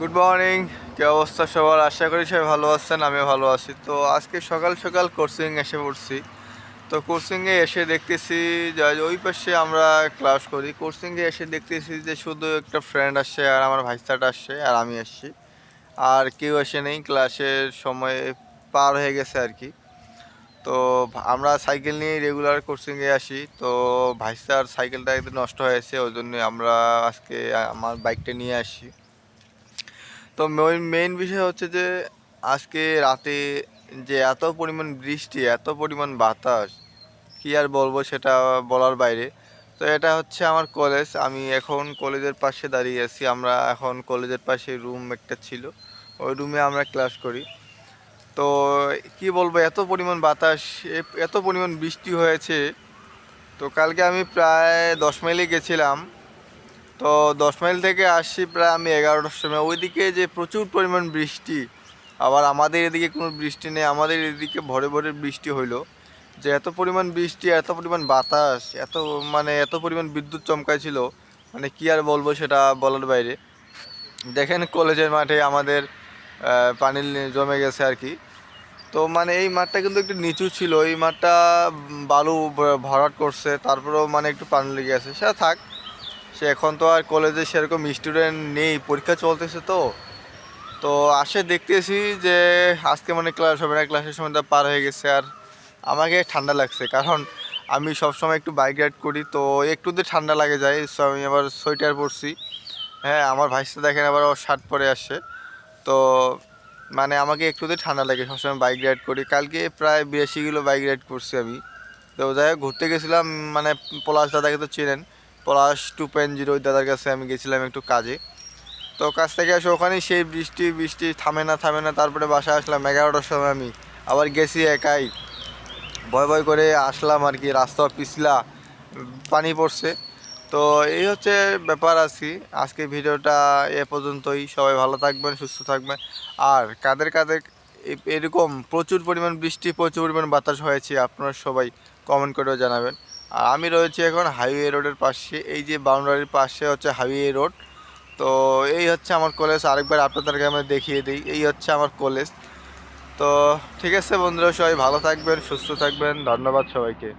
Good morning কি অবস্থা সবার? আশা করি সবাই ভালো আছেন আমি ভালো আছি। তো আজকে সকাল সকাল কোচিং এসে পড়ছি। তো কোচিংয়ে এসে দেখতেছি যে ওই পাশে আমরা ক্লাস করি। কোচিংয়ে এসে দেখতেছি যে শুধু একটা ফ্রেন্ড আসছে আর আমার ভাইস্তাট আসছে আর আমি আসছি আর কেউ এসে নেই ক্লাসের সময় পার হয়ে গেছে আর কি। তো আমরা সাইকেল নিয়ে রেগুলার কোচিংয়ে আসি। তো ভাইস্তার সাইকেলটা একটু নষ্ট হয়েছে ওই জন্য আমরা আজকে আমার বাইকটা নিয়ে আসি। তো মেইন বিষয় হচ্ছে যে, আজকে রাতে যে এত পরিমাণ বৃষ্টি, এত পরিমাণ বাতাস, কী আর বলব সেটা বলার বাইরে। তো এটা হচ্ছে আমার কলেজ আমি এখন কলেজের পাশে দাঁড়িয়ে আছি। আমরা এখন কলেজের পাশে রুম একটা ছিল, ওই রুমে আমরা ক্লাস করি। তো কি বলব, এত পরিমাণ বাতাস এত পরিমাণ বৃষ্টি হয়েছে। তো কালকে আমি প্রায় দশ মাইলে গেছিলাম। তো দশ মাইল থেকে আসছি প্রায় আমি এগারোটার সময়। ওইদিকে যে প্রচুর পরিমাণ বৃষ্টি, আবার আমাদের এদিকে কোনো বৃষ্টি নেই, আমাদের এদিকে ভরে ভরে বৃষ্টি হইল। যে এত পরিমাণ বৃষ্টি, এত পরিমাণ বাতাস, এত মানে এত পরিমাণ বিদ্যুৎ চমকাইছিল মানে কি আর বলব সেটা বলার বাইরে। দেখেন কলেজের মাঠে আমাদের পানি জমে গেছে আর কি। তো মানে এই মাঠটা কিন্তু একটু নিচু ছিল, এই মাঠটা বালু ভরাট করছে, তারপরেও মানে একটু পানি লেগে আছে। সেটা থাক সে এখন তো আর কলেজে সেরকম স্টুডেন্ট নেই, পরীক্ষা চলতেছে তো। তো আসে দেখতেছি যে আজকে মানে ক্লাস হবে না ক্লাসের সময়টা পার হয়ে গেছে। আর আমাকে ঠান্ডা লাগছে, কারণ আমি সবসময় একটু বাইক রাইড করি, তো একটুতে ঠান্ডা লাগে যায় সো আমি আবার সোয়েটার পরছি। হ্যাঁ আমার ভাইসটা দেখেন আবার ও শার্ট পরে আসছে। তো মানে আমাকে একটুতে ঠান্ডা লাগে, সবসময় বাইক রাইড করি। কালকে প্রায় বিরাশি কিলো বাইক রাইড করছি আমি। তো যাই হোক, ঘুরতে গেছিলাম মানে পলাশ দাদাকে তো চেনেন। পলাশ টু পয়েন্ট জিরো দাদার কাছে আমি গেছিলাম একটু কাজে। তো কাজ থেকে এসে ওখানেই সেই বৃষ্টি বৃষ্টি থামে না থামে না, তারপরে বাসায় আসলাম। এগারোটার সময় আমি আবার গেছি একাই। ভয় ভয় করে আসলাম আর কি, রাস্তা পিছলা, পানি পড়ছে। তো এই হচ্ছে ব্যাপার আছি আজকে ভিডিওটা এ পর্যন্তই। সবাই ভালো থাকবেন, সুস্থ থাকবেন। আর কাদের কাদের এরকম প্রচুর পরিমাণ বৃষ্টি, প্রচুর পরিমাণ বাতাস হয়েছে আপনারা সবাই কমেন্ট করেও জানাবেন। আর আমি রয়েছি এখন হাইওয়ে রোডের পাশে। এই যে বাউন্ডারির পাশে হচ্ছে হাইওয়ে রোড তো এই হচ্ছে আমার কলেজ আরেকবার আপনাদেরকে আমি দেখিয়ে দিই, এই হচ্ছে আমার কলেজ তো ঠিক আছে বন্ধুরা, সবাই ভালো থাকবেন, সুস্থ থাকবেন। ধন্যবাদ সবাইকে।